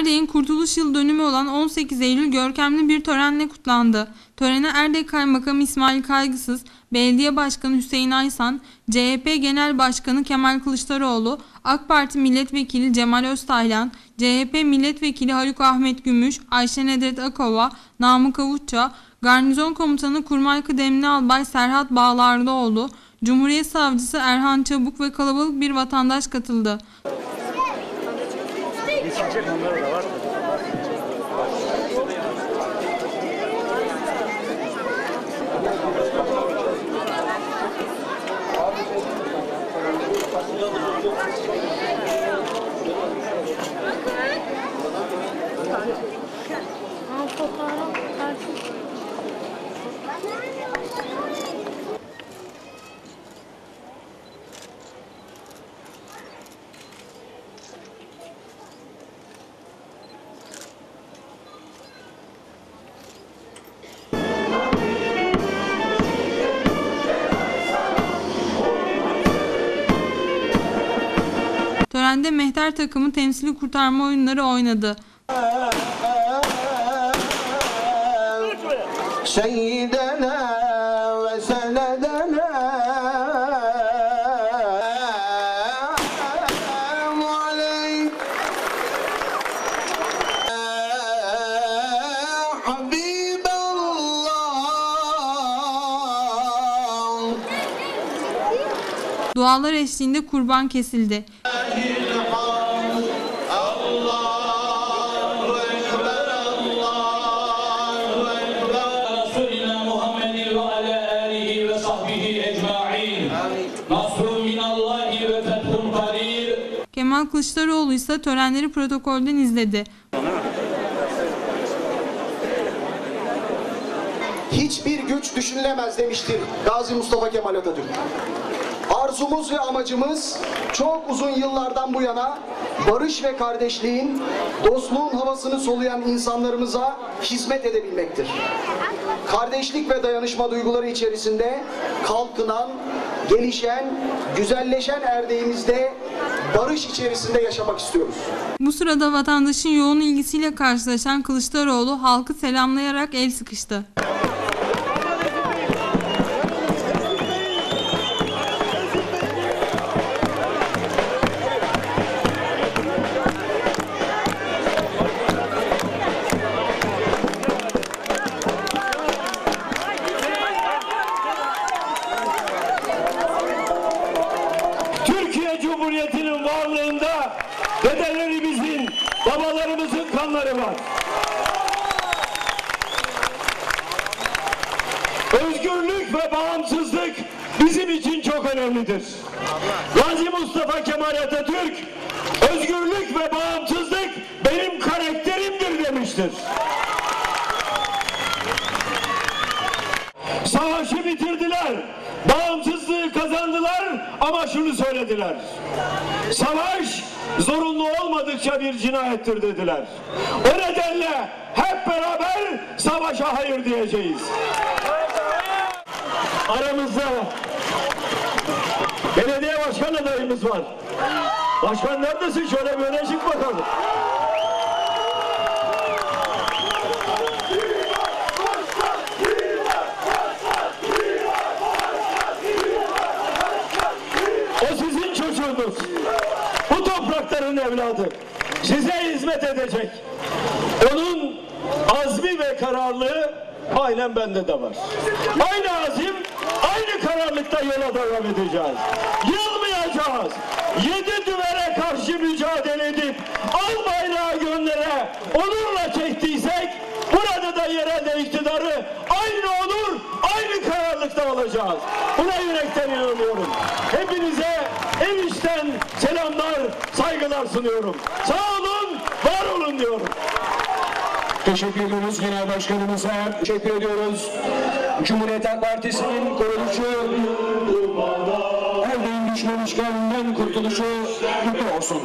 Erdek'in kurtuluş yıl dönümü olan 18 Eylül görkemli bir törenle kutlandı. Törene Erdek Kaymakamı İsmail Kaygısız, Belediye Başkanı Hüseyin Aysan, CHP Genel Başkanı Kemal Kılıçdaroğlu, AK Parti Milletvekili Cemal Öztaylan, CHP Milletvekili Haluk Ahmet Gümüş, Ayşe Nedret Akova, Namık Avutça, Garnizon Komutanı Kurmay Kıdemli Albay Serhat Bağlarlıoğlu, Cumhuriyet Savcısı Erhan Çabuk ve kalabalık bir vatandaş katıldı. Ama fotoğraf karşı Törende mehter takımı temsili kurtarma oyunları oynadı. Seyyidena ve senedena Dualar eşliğinde kurban kesildi. Kemal Kılıçdaroğlu ise törenleri protokolden izledi. Hiçbir güç düşünülemez demiştir Gazi Mustafa Kemal Atatürk. Arzumuz ve amacımız çok uzun yıllardan bu yana barış ve kardeşliğin, dostluğun havasını soluyan insanlarımıza hizmet edebilmektir. Kardeşlik ve dayanışma duyguları içerisinde kalkınan, gelişen, güzelleşen erdeğimizde barış içerisinde yaşamak istiyoruz. Bu sırada vatandaşın yoğun ilgisiyle karşılaşan Kılıçdaroğlu halkı selamlayarak el sıkıştı. Varlığında dedelerimizin, babalarımızın kanları var. Özgürlük ve bağımsızlık bizim için çok önemlidir. Gazi Mustafa Kemal Atatürk, özgürlük ve bağımsızlık benim karakterimdir demiştir. Savaşı bitirdiler. Bağımsızlığı ama şunu söylediler. Savaş zorunlu olmadıkça bir cinayettir dediler. O nedenle hep beraber savaşa hayır diyeceğiz. Aramızda belediye başkan adayımız var. Başkan neredesin? Şöyle bir öne çık bakalım. Toprakların evladı. Size hizmet edecek. Onun azmi ve kararlılığı aynen bende de var. Aynı azim, aynı kararlılıkta yola devam edeceğiz. Yılmayacağız. Yedi düvere karşı mücadele edip al bayrağı gönlere onurla çektiysek burada da yerelde iktidarı aynı onur, aynı kararlılıkta olacağız. Buna yürekten inanıyorum. Hepinize en içten selamlar, saygılar sunuyorum. Sağ olun, var olun diyorum. Teşekkür ediyoruz Genel Başkanımıza. Teşekkür ediyoruz. Cumhuriyet Halk Partisi'nin kuruluşu Erdoğan düşman işgalinden kurtuluşu kutlu olsun.